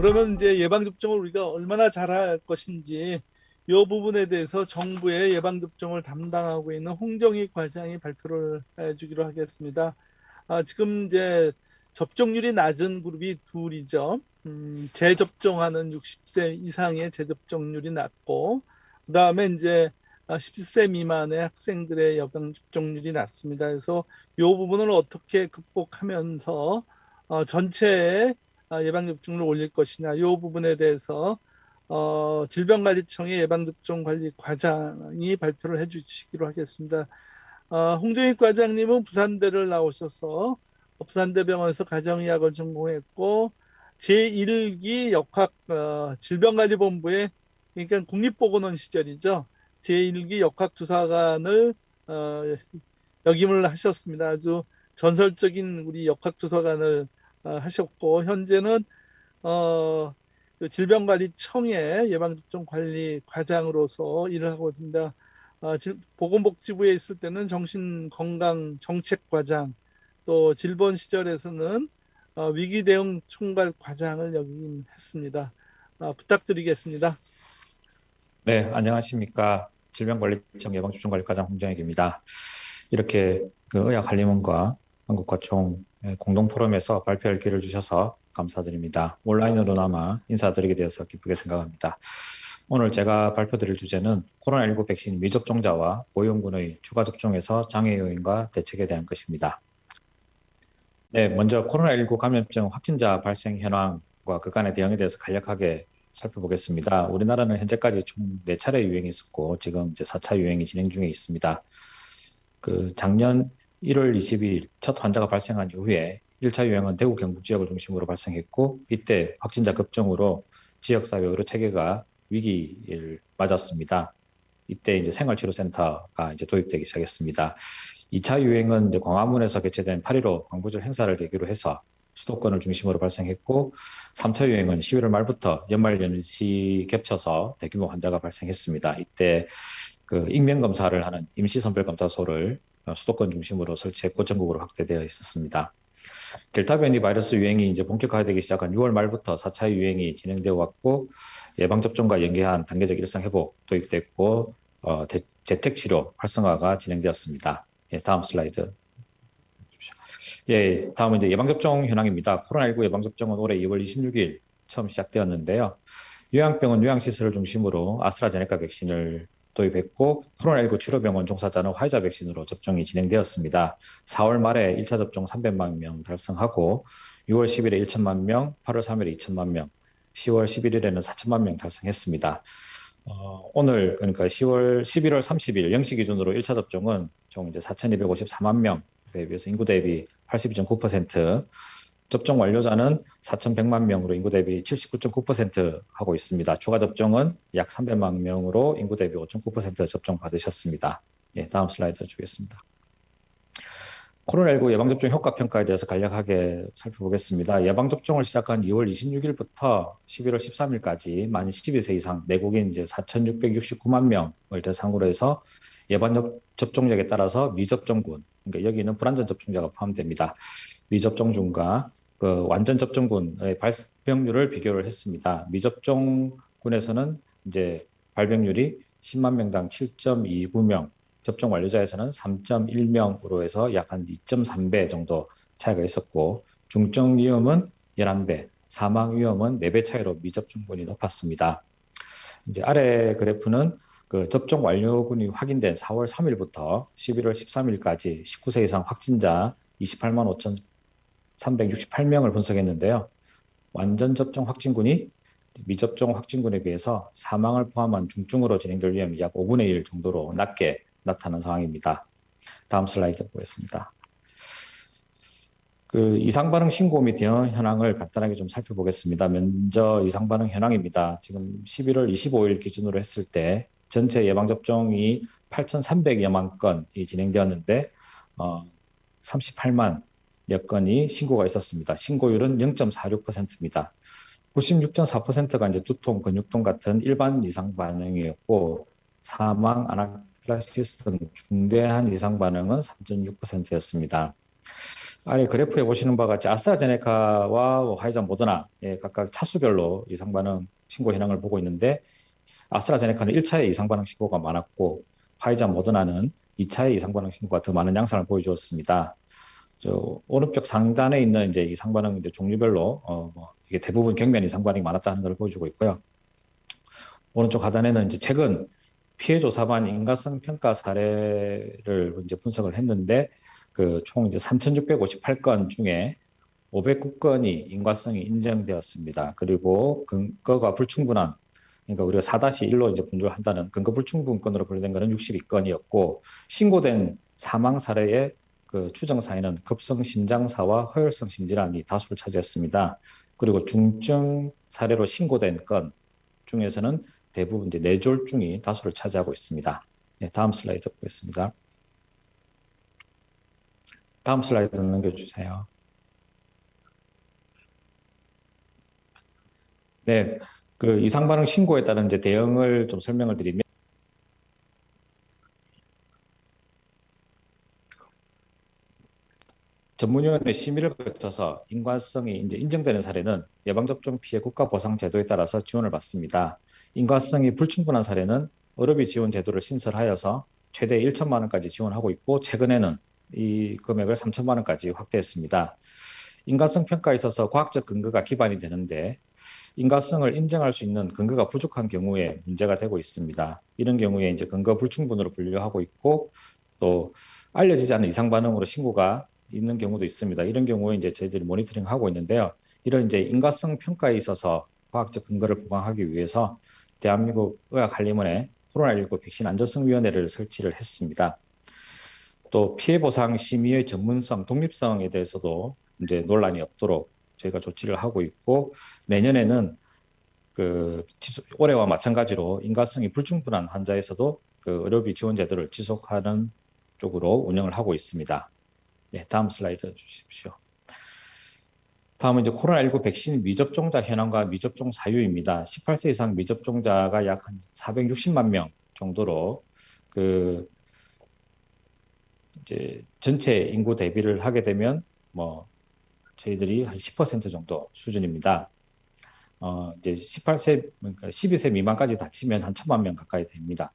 그러면 이제 예방 접종을 우리가 얼마나 잘할 것인지 이 부분에 대해서 정부의 예방 접종을 담당하고 있는 홍정희 과장이 발표를 해주기로 하겠습니다. 아, 지금 이제 접종률이 낮은 그룹이 둘이죠. 음, 재접종하는 60세 이상의 재접종률이 낮고, 그 다음에 이제 10세 미만의 학생들의 예방 접종률이 낮습니다. 그래서 이 부분을 어떻게 극복하면서 어, 전체의 아, 예방접종률을 올릴 것이냐, 이 부분에 대해서 어, 질병관리청의 예방접종 관리 과장이 발표를 해주시기로 하겠습니다. 어, 홍정익 과장님은 부산대를 나오셔서 부산대병원에서 가정의학을 전공했고 제1기 역학 어, 질병관리본부의 그러니까 국립보건원 시절이죠. 제1기 역학조사관을 어, 역임을 하셨습니다. 아주 전설적인 우리 역학조사관을 어, 하셨고 현재는 어, 그 질병관리청의 예방접종 관리 과장으로서 일을 하고 있습니다. 어, 질- 보건복지부에 있을 때는 정신건강정책과장 또 질본 시절에서는 어, 위기대응 총괄 과장을 역임 했습니다. 어, 부탁드리겠습니다. 네, 안녕하십니까. 질병관리청 예방접종관리과장 홍정익입니다. 이렇게 그 의학관리원과 한국과총 공동 포럼에서 발표할 기회를 주셔서 감사드립니다. 온라인으로나마 인사드리게 되어서 기쁘게 생각합니다. 오늘 제가 발표드릴 주제는 코로나19 백신 미접종자와 보육군의 추가 접종에서 장애 요인과 대책에 대한 것입니다. 네, 먼저 코로나19 감염증 확진자 발생 현황과 그간의 대응에 대해서 간략하게 살펴보겠습니다. 우리나라는 현재까지 총 4차례 유행이 있었고 지금 이제 4차 유행이 진행 중에 있습니다. 그 작년 1월 22일 첫 환자가 발생한 이후에 1차 유행은 대구 경북 지역을 중심으로 발생했고 이때 확진자 급증으로 지역사회 의료 체계가 위기를 맞았습니다. 이때 이제 생활치료센터가 이제 도입되기 시작했습니다. 2차 유행은 이제 광화문에서 개최된 8.15 광부절 행사를 계기로 해서 수도권을 중심으로 발생했고 3차 유행은 11월 말부터 연말 연시 겹쳐서 대규모 환자가 발생했습니다. 이때 그 익명 검사를 하는 임시 선별 검사소를 수도권 중심으로 설치했고 전국으로 확대되어 있었습니다. 델타 변이 바이러스 유행이 이제 본격화되기 시작한 6월 말부터 4차 유행이 진행되어 왔고 예방 접종과 연계한 단계적 일상 회복 도입됐고 어, 대- 재택 치료 활성화가 진행되었습니다. 예, 다음 슬라이드. 예, 다음은 이제 예방 접종 현황입니다. 코로나19 예방 접종은 올해 2월 26일 처음 시작되었는데요. 요양병원 요양시설을 중심으로 아스트라제네카 백신을 도입했고 코로나19 치료병원 종사자는 화이자 백신으로 접종이 진행되었습니다. 4월 말에 1차 접종 300만 명 달성하고 6월 10일에 1천만 명, 8월 3일에 2천만 명, 10월 11일에는 4천만 명 달성했습니다. 어, 오늘 그러니까 10월 11월 30일 0시 기준으로 1차 접종은 총 이제 4,254만 명 대비해서 인구 대비 82.9%, 접종 완료자는 4,100만 명으로 인구 대비 79.9% 하고 있습니다. 추가 접종은 약 300만 명으로 인구 대비 5.9% 접종 받으셨습니다. 예, 다음 슬라이드 주겠습니다. 코로나19 예방접종 효과 평가에 대해서 간략하게 살펴보겠습니다. 예방접종을 시작한 2월 26일부터 11월 13일까지 만 12세 이상 내국인 이제 4,669만 명을 대상으로 해서 예방 접종력에 따라서 미접종군, 그러니까 여기는 불안전 접종자가 포함됩니다. 미접종군과 그 완전 접종군의 발병률을 비교를 했습니다. 미접종군에서는 이제 발병률이 10만 명당 7.29명, 접종 완료자에서는 3.1명으로 해서 약 한 2.3배 정도 차이가 있었고 중증 위험은 11배, 사망 위험은 4배 차이로 미접종군이 높았습니다. 이제 아래 그래프는 그 접종 완료군이 확인된 4월 3일부터 11월 13일까지 19세 이상 확진자 28만 5,368명을 분석했는데요. 완전 접종 확진군이 미접종 확진군에 비해서 사망을 포함한 중증으로 진행될 위험이 약 5분의 1 정도로 낮게 나타난 상황입니다. 다음 슬라이드 보겠습니다. 그 이상 반응 신고 및 대응 현황을 간단하게 좀 살펴보겠습니다. 먼저 이상 반응 현황입니다. 지금 11월 25일 기준으로 했을 때 전체 예방 접종이 8,300여만 건이 진행되었는데 어, 38만 여 건이 신고가 있었습니다. 신고율은 0.46%입니다. 96.4%가 이제 두통, 근육통 같은 일반 이상 반응이었고 사망, 아나필락시스 등 중대한 이상 반응은 3.6%였습니다. 아래 그래프에 보시는 바와 같이 아스트라제네카와 뭐 화이자 모더나 예, 각각 차수별로 이상 반응 신고 현황을 보고 있는데 아스트라제네카는 1차에 이상 반응 신고가 많았고 화이자 모더나는 2차에 이상 반응 신고가 더 많은 양상을 보여주었습니다. 저 오른쪽 상단에 있는 이제 이 상 반응 이제 종류별로 어 뭐 이게 대부분 경면 이 상 반응이 많았다는 걸 보여주고 있고요. 오른쪽 하단에는 이제 최근 피해 조사반 인가성 평가 사례를 이제 분석을 했는데 그 총 이제 3,658건 중에 509건이 인과성이 인정되었습니다. 그리고 근거가 불충분한 그러니까 우리가 4-1로 이제 분류를 한다는 근거 불충분 건으로 분류된 거는 62건이었고 신고된 사망 사례의 그 추정 사인은 급성 심장사와 허혈성 심질환이 다수를 차지했습니다. 그리고 중증 사례로 신고된 건 중에서는 대부분 이제 뇌졸중이 다수를 차지하고 있습니다. 네, 다음 슬라이드 보겠습니다. 다음 슬라이드 넘겨주세요. 네, 그 이상 반응 신고에 따른 이제 대응을 좀 설명을 드리면 전문위원회 심의를 거쳐서 인과성이 이제 인정되는 사례는 예방접종 피해 국가보상제도에 따라서 지원을 받습니다. 인과성이 불충분한 사례는 의료비 지원 제도를 신설하여서 최대 1천만 원까지 지원하고 있고 최근에는 이 금액을 3천만 원까지 확대했습니다. 인과성 평가에 있어서 과학적 근거가 기반이 되는데 인과성을 인정할 수 있는 근거가 부족한 경우에 문제가 되고 있습니다. 이런 경우에 이제 근거 불충분으로 분류하고 있고 또 알려지지 않은 이상 반응으로 신고가 있는 경우도 있습니다. 이런 경우에 이제 저희들이 모니터링 하고 있는데요. 이런 이제 인과성 평가에 있어서 과학적 근거를 보강하기 위해서 대한민국 의학한림원에 코로나19 백신 안전성위원회를 설치를 했습니다. 또 피해 보상 심의의 전문성, 독립성에 대해서도 이제 논란이 없도록 저희가 조치를 하고 있고 내년에는 그 올해와 마찬가지로 인과성이 불충분한 환자에서도 그 의료비 지원 제도를 지속하는 쪽으로 운영을 하고 있습니다. 네, 다음 슬라이드 주십시오. 다음은 이제 코로나19 백신 미접종자 현황과 미접종 사유입니다. 18세 이상 미접종자가 약 한 460만 명 정도로 그 이제 전체 인구 대비를 하게 되면 뭐 저희들이 한 10% 정도 수준입니다. 어, 이제 18세, 그러니까 12세 미만까지 다치면 한 천만 명 가까이 됩니다.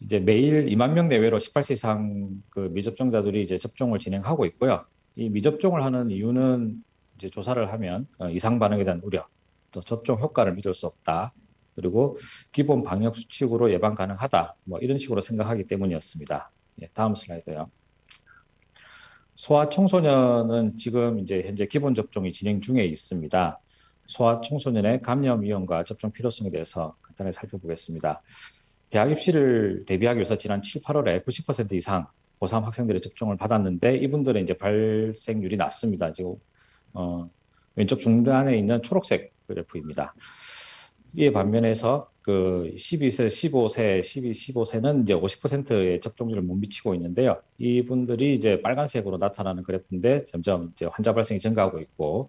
이제 매일 2만 명 내외로 18세 이상 그 미접종자들이 이제 접종을 진행하고 있고요. 이 미접종을 하는 이유는 이제 조사를 하면 어, 이상 반응에 대한 우려, 또 접종 효과를 믿을 수 없다. 그리고 기본 방역 수칙으로 예방 가능하다. 뭐 이런 식으로 생각하기 때문이었습니다. 예, 다음 슬라이드요. 소아 청소년은 지금 이제 현재 기본 접종이 진행 중에 있습니다. 소아 청소년의 감염 위험과 접종 필요성에 대해서 간단히 살펴보겠습니다. 대학 입시를 대비하기 위해서 지난 7, 8월에 90% 이상 고3 학생들의 접종을 받았는데 이분들의 이제 발생률이 낮습니다. 지금 어, 왼쪽 중단에 있는 초록색 그래프입니다. 이에 반면에서 그 12세, 15세, 12, 15세는 이제 50%의 접종률을 못 미치고 있는데요. 이분들이 이제 빨간색으로 나타나는 그래프인데 점점 이제 환자 발생이 증가하고 있고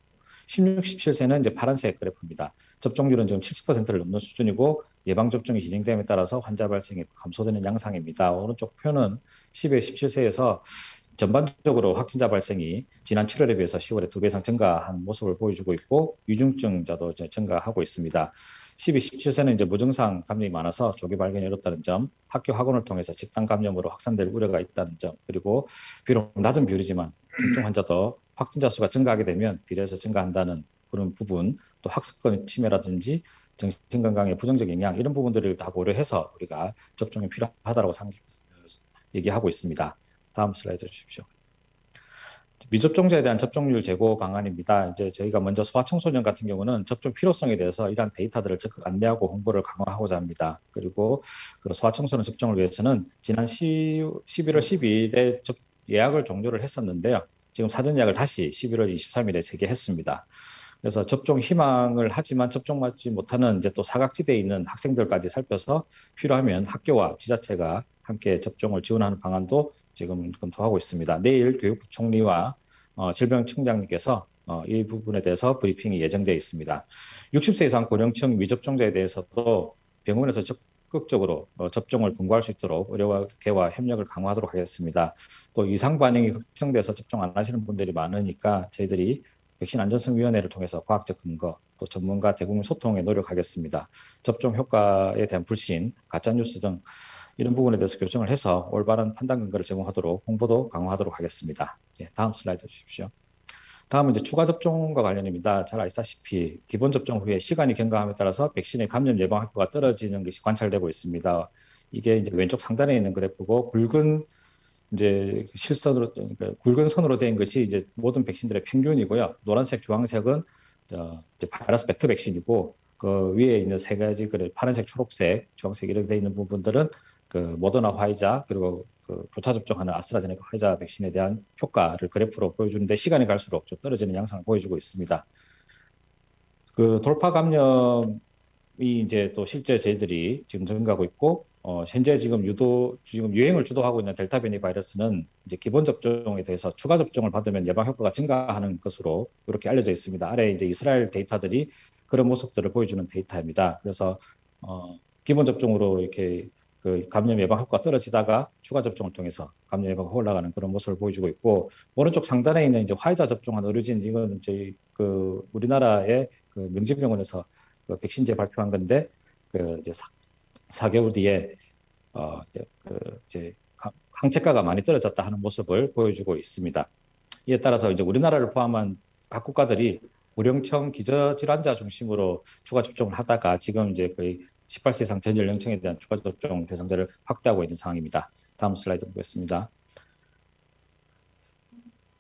16, 17세는 이제 파란색 그래프입니다. 접종률은 지금 70%를 넘는 수준이고 예방 접종이 진행됨에 따라서 환자 발생이 감소되는 양상입니다. 오른쪽 표는 10에 17세에서 전반적으로 확진자 발생이 지난 7월에 비해서 10월에 두 배 이상 증가한 모습을 보여주고 있고 유중증자도 증가하고 있습니다. 12, 17세는 이제 무증상 감염이 많아서 조기 발견이 어렵다는 점, 학교 학원을 통해서 집단 감염으로 확산될 우려가 있다는 점, 그리고 비록 낮은 비율이지만 중증 환자도 확진자 수가 증가하게 되면 비례해서 증가한다는 그런 부분, 또 학습권 침해라든지 정신건강의 부정적 영향 이런 부분들을 다 고려해서 우리가 접종이 필요하다고 상, 얘기하고 있습니다. 다음 슬라이드 주십시오. 미접종자에 대한 접종률 제고 방안입니다. 이제 저희가 먼저 소아청소년 같은 경우는 접종 필요성에 대해서 이러한 데이터들을 적극 안내하고 홍보를 강화하고자 합니다. 그리고 그 소아청소년 접종을 위해서는 지난 10, 11월 12일에 예약을 종료를 했었는데요. 지금 사전 예약을 다시 11월 23일에 재개했습니다. 그래서 접종 희망을 하지만 접종 받지 못하는 이제 또 사각지대에 있는 학생들까지 살펴서 필요하면 학교와 지자체가 함께 접종을 지원하는 방안도 지금 검토하고 있습니다. 내일 교육부총리와 어, 질병청장님께서 어, 이 부분에 대해서 브리핑이 예정되어 있습니다. 60세 이상 고령층 미접종자에 대해서도 병원에서 접, 적극적으로 어, 접종을 권고할 수 있도록 의료계와 협력을 강화하도록 하겠습니다. 또 이상 반응이 걱정돼서 접종 안 하시는 분들이 많으니까 저희들이 백신 안전성위원회를 통해서 과학적 근거 또 전문가 대국민 소통에 노력하겠습니다. 접종 효과에 대한 불신, 가짜 뉴스 등 이런 부분에 대해서 교정을 해서 올바른 판단 근거를 제공하도록 홍보도 강화하도록 하겠습니다. 예, 다음 슬라이드 주십시오. 다음은 이제 추가 접종과 관련입니다. 잘 아시다시피 기본 접종 후에 시간이 경과함에 따라서 백신의 감염 예방 효과가 떨어지는 것이 관찰되고 있습니다. 이게 이제 왼쪽 상단에 있는 그래프고 굵은 이제 실선으로 그러니까 굵은 선으로 된 것이 이제 모든 백신들의 평균이고요. 노란색, 주황색은 어, 이제 바이러스 벡터 백신이고 그 위에 있는 세 가지 그래 파란색, 초록색, 주황색 이렇게 돼 있는 부분들은 그 모더나 화이자 그리고 그 교차 접종하는 아스트라제네카 화이자 백신에 대한 효과를 그래프로 보여주는데 시간이 갈수록 좀 떨어지는 양상을 보여주고 있습니다. 그 돌파 감염이 이제 또 실제 저희들이 지금 증가하고 있고 어, 현재 지금 유도 지금 유행을 주도하고 있는 델타 변이 바이러스는 이제 기본 접종에 대해서 추가 접종을 받으면 예방 효과가 증가하는 것으로 이렇게 알려져 있습니다. 아래 이제 이스라엘 데이터들이 그런 모습들을 보여주는 데이터입니다. 그래서 어, 기본 접종으로 이렇게 그 감염 예방 효과가 떨어지다가 추가 접종을 통해서 감염 예방이 올라가는 그런 모습을 보여주고 있고 오른쪽 상단에 있는 이제 화이자 접종한 의료진 이거는 저희 그 우리나라의 그 명지병원에서 그 백신제 발표한 건데 그 이제 사, 4개월 뒤에 어 그 이제 강- 항체가가 많이 떨어졌다 하는 모습을 보여주고 있습니다. 이에 따라서 이제 우리나라를 포함한 각 국가들이 고령층 기저질환자 중심으로 추가 접종을 하다가 지금 이제 거의 18세 이상 전 연령층에 대한 추가 접종 대상자를 확대하고 있는 상황입니다. 다음 슬라이드 보겠습니다.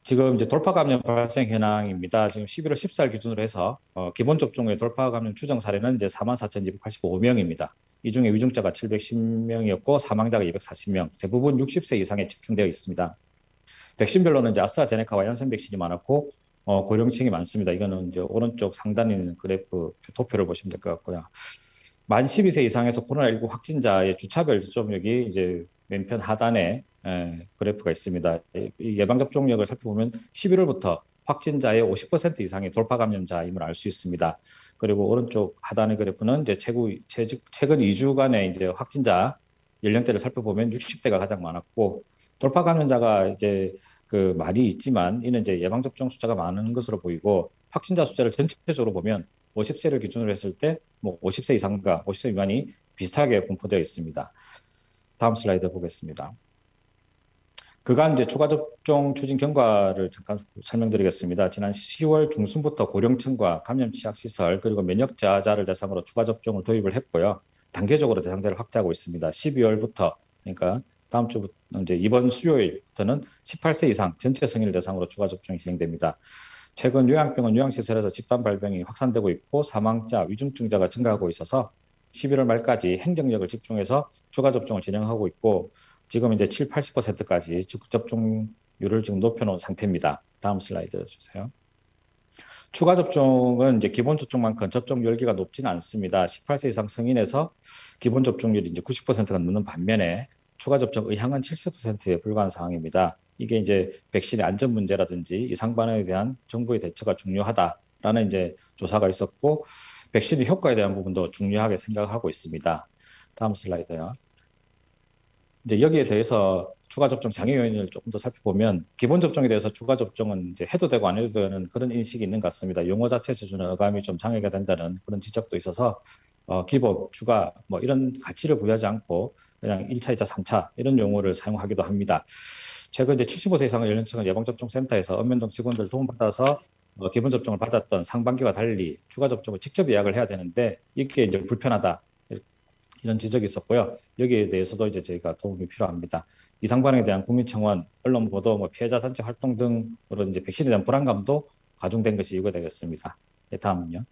지금 이제 돌파 감염 발생 현황입니다. 지금 11월 14일 기준으로 해서 어, 기본 접종의 돌파 감염 추정 사례는 이제 44,285명입니다. 이 중에 위중자가 710명이었고 사망자가 240명, 대부분 60세 이상에 집중되어 있습니다. 백신별로는 이제 아스트라제네카와 얀센 백신이 많았고 어, 고령층이 많습니다. 이거는 이제 오른쪽 상단에 있는 그래프 도표를 보시면 될 것 같고요. 만 12세 이상에서 코로나19 확진자의 주차별 접종력이 이제 왼편 하단에 에, 그래프가 있습니다. 이- 이 예방 접종력을 살펴보면 11월부터 확진자의 50% 이상이 돌파 감염자임을 알 수 있습니다. 그리고 오른쪽 하단의 그래프는 이제 최고, 최, 최근 2주간의 이제 확진자 연령대를 살펴보면 60대가 가장 많았고 돌파 감염자가 이제 그 많이 있지만 이는 이제 예방 접종 숫자가 많은 것으로 보이고 확진자 숫자를 전체적으로 보면 50세를 기준으로 했을 때 뭐 50세 이상과 50세 미만이 비슷하게 분포되어 있습니다. 다음 슬라이드 보겠습니다. 그간 이제 추가 접종 추진 경과를 잠깐 설명드리겠습니다. 지난 10월 중순부터 고령층과 감염 취약 시설 그리고 면역 저하자를 대상으로 추가 접종을 도입을 했고요. 단계적으로 대상자를 확대하고 있습니다. 12월부터 그러니까 다음 주부터 이제 이번 수요일부터는 18세 이상 전체 성인을 대상으로 추가 접종이 진행됩니다. 최근 요양병원 요양시설에서 집단 발병이 확산되고 있고 사망자, 위중증자가 증가하고 있어서 11월 말까지 행정력을 집중해서 추가 접종을 진행하고 있고 지금 이제 7, 80%까지 접종률을 지금 높여놓은 상태입니다. 다음 슬라이드 주세요. 추가 접종은 이제 기본 접종만큼 접종 열기가 높지는 않습니다. 18세 이상 성인에서 기본 접종률이 이제 90%가 넘는 반면에 추가 접종 의향은 70%에 불과한 상황입니다. 이게 이제 백신의 안전 문제라든지 이 상 반응에 대한 정부의 대처가 중요하다라는 이제 조사가 있었고 백신의 효과에 대한 부분도 중요하게 생각하고 있습니다. 다음 슬라이드요. 이제 여기에 대해서 추가 접종 장애 요인을 조금 더 살펴보면 기본 접종에 대해서 추가 접종은 이제 해도 되고 안 해도 되는 그런 인식이 있는 것 같습니다. 용어 자체 수준의 어감이 좀 장애가 된다는 그런 지적도 있어서 어, 기본, 추가 뭐 이런 가치를 부여하지 않고 그냥 1차, 2차, 3차 이런 용어를 사용하기도 합니다. 최근 이제 75세 이상 연령층은 예방접종센터에서 읍면동 직원들 도움받아서 어, 기본 접종을 받았던 상반기와 달리 추가 접종을 직접 예약을 해야 되는데 이게 이제 불편하다 이런 지적이 있었고요. 여기에 대해서도 이제 저희가 도움이 필요합니다. 이상 반응에 대한 국민 청원, 언론 보도, 뭐 피해자 단체 활동 등으로 이제 백신에 대한 불안감도 가중된 것이 이유가 되겠습니다. 네, 다음은요.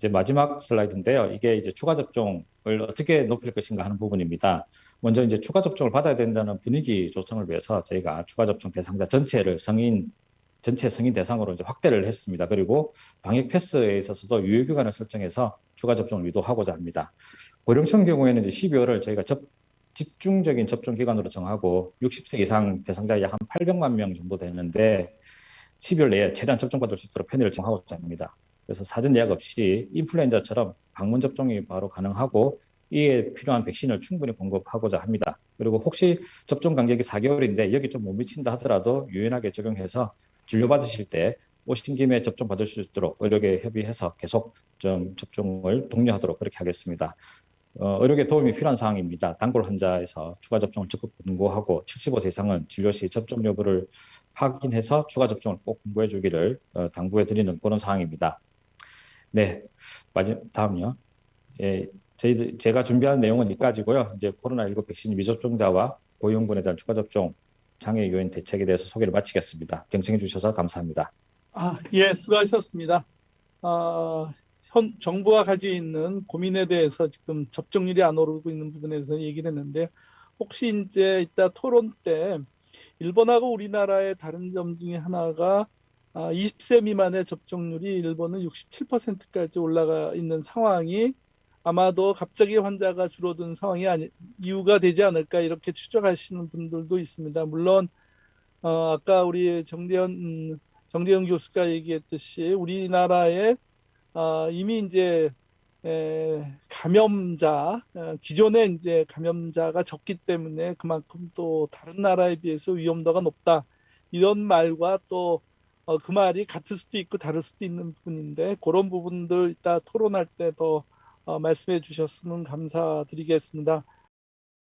이제 마지막 슬라이드인데요. 이게 이제 추가 접종을 어떻게 높일 것인가 하는 부분입니다. 먼저 이제 추가 접종을 받아야 된다는 분위기 조성을 위해서 저희가 추가 접종 대상자 전체를 성인 전체 성인 대상으로 이제 확대를 했습니다. 그리고 방역 패스에 있어서도 유효 기간을 설정해서 추가 접종을 유도하고자 합니다. 고령층 경우에는 이제 12월을 저희가 접, 집중적인 접종 기간으로 정하고 60세 이상 대상자 약 한 800만 명 정도 되는데 12월 내에 최대한 접종받을 수 있도록 편의를 정하고자 합니다. 그래서 사전 예약 없이 인플루엔자처럼 방문 접종이 바로 가능하고 이에 필요한 백신을 충분히 공급하고자 합니다. 그리고 혹시 접종 간격이 4개월인데 여기 좀 못 미친다 하더라도 유연하게 적용해서 진료 받으실 때 오신 김에 접종 받을 수 있도록 의료계 협의해서 계속 좀 접종을 독려하도록 그렇게 하겠습니다. 어, 의료계 도움이 필요한 사항입니다. 단골 환자에서 추가 접종을 적극 권고하고 75세 이상은 진료 시 접종 여부를 확인해서 추가 접종을 꼭 권고해 주기를 어, 당부해 드리는 그런 사항입니다. 네, 마지막 다음요. 예, 저희 제가 준비한 내용은 여기까지고요. 이제 코로나19 백신 미접종자와 고위험군에 대한 추가 접종 장애 요인 대책에 대해서 소개를 마치겠습니다. 경청해 주셔서 감사합니다. 아, 예, 수고하셨습니다. 아, 현 정부가 가지고 있는 고민에 대해서 지금 접종률이 안 오르고 있는 부분에서 얘기를 했는데 혹시 이제 이따 토론 때 일본하고 우리나라의 다른 점 중에 하나가 아, 20세 미만의 접종률이 일본은 67%까지 올라가 있는 상황이 아마도 갑자기 환자가 줄어든 상황이 아니, 이유가 되지 않을까 이렇게 추정하시는 분들도 있습니다. 물론 어, 아까 우리 정대현 음, 정대현 교수가 얘기했듯이 우리나라에 어, 이미 이제 에, 감염자 어, 기존에 이제 감염자가 적기 때문에 그만큼 또 다른 나라에 비해서 위험도가 높다 이런 말과 또 어, 그 말이 같을 수도 있고 다를 수도 있는 부분인데 그런 부분들 이따 토론할 때더 어, 말씀해 주셨으면 감사드리겠습니다.